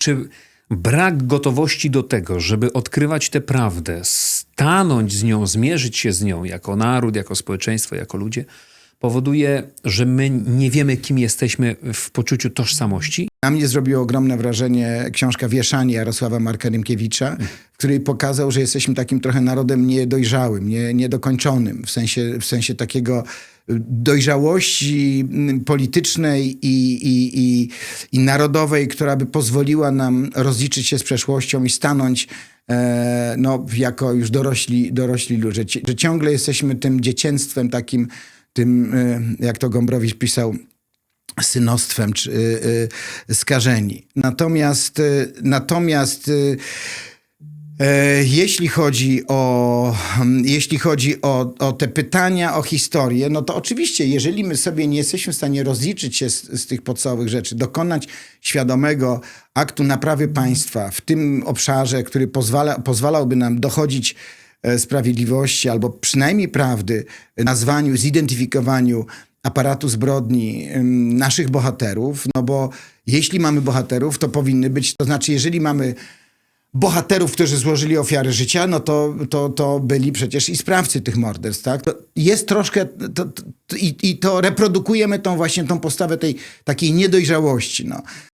Czy brak gotowości do tego, żeby odkrywać tę prawdę, stanąć z nią, zmierzyć się z nią jako naród, jako społeczeństwo, jako ludzie, powoduje, że my nie wiemy, kim jesteśmy w poczuciu tożsamości? Na mnie zrobiło ogromne wrażenie książka Wieszanie Jarosława Marka Rymkiewicza, w której pokazał, że jesteśmy takim trochę narodem niedojrzałym, nie, niedokończonym, w sensie, w sensie takiego dojrzałości politycznej i, i, i, i narodowej, która by pozwoliła nam rozliczyć się z przeszłością i stanąć e, no, jako już dorośli, dorośli ludzie. Że ciągle jesteśmy tym dziecięctwem takim, tym, e, jak to Gombrowicz pisał, synostwem czy, y, y, skażeni. Natomiast, y, natomiast e, jeśli chodzi o, mm, jeśli chodzi o, o te pytania o historię, no to oczywiście, jeżeli my sobie nie jesteśmy w stanie rozliczyć się z, z tych podstawowych rzeczy, dokonać świadomego aktu naprawy państwa w tym obszarze, który pozwala, pozwalałby nam dochodzić e, sprawiedliwości albo przynajmniej prawdy, nazwaniu, zidentyfikowaniu aparatu zbrodni naszych bohaterów, no bo jeśli mamy bohaterów, to powinny być, to znaczy jeżeli mamy bohaterów, którzy złożyli ofiary życia, no to, to, to byli przecież i sprawcy tych morderstw, tak? Jest troszkę, to, to, i, i to reprodukujemy tą właśnie tą postawę tej takiej niedojrzałości, no.